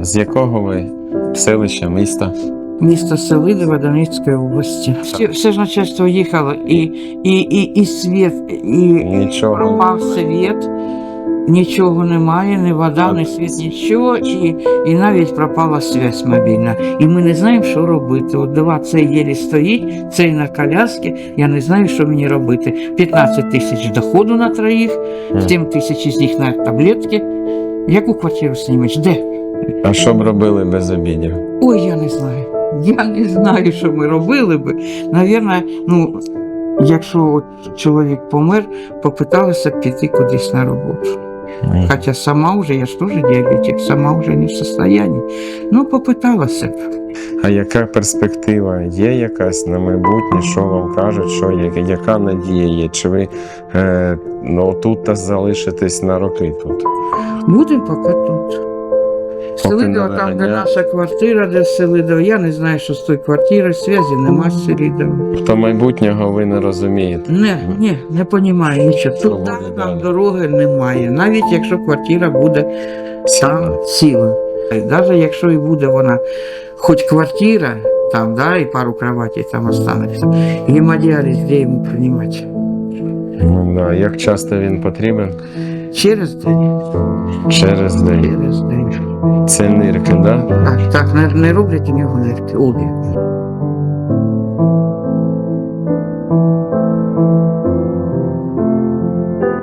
З якого ви селища, міста? Місто Селидово Донецької області. Все, все ж начальство їхало, і, і, і, і світ, і, Нічого. пропав світ, нічого немає, ні вода, ні світ, нічого, і, і навіть пропала связь мобільна. І ми не знаємо, що робити. От два цей єлі стоїть, цей на коляски, я не знаю, що мені робити. 15 тисяч доходу на троїх, 7 тисяч із них на таблетки. Яку квартиру знімеш? Де? А що б робили без обідів? Ой, я не знаю. Я не знаю, що ми робили би. Навірно, ну, якщо от чоловік помер, попиталися б піти кудись на роботу. Хоча сама вже, я ж теж діабетик, сама вже не в состоянні. Ну, попиталася б. А яка перспектива? Є якась на майбутнє, що вам кажуть, що є, яка надія є? Чи ви е, ну, тут та залишитесь на роки тут? Будемо поки тут. Селидово, не там, де наша квартира, де Селидово. Я не знаю, що з тої квартири, зв'язі нема з Селидовим. То майбутнього ви не розумієте. Не, ні, не розумію нічого. Тут нам далі. дороги немає, навіть якщо квартира буде там ціла. Навіть якщо і буде вона, хоч квартира, там, да, і пару кроватей там останеться, гемодіаліз де йому приймати? Ну, да. Як часто він потрібен? Через день. Через день. Через день. Це нирки, да? Так, так, не, не роблять і нього нирки, обі.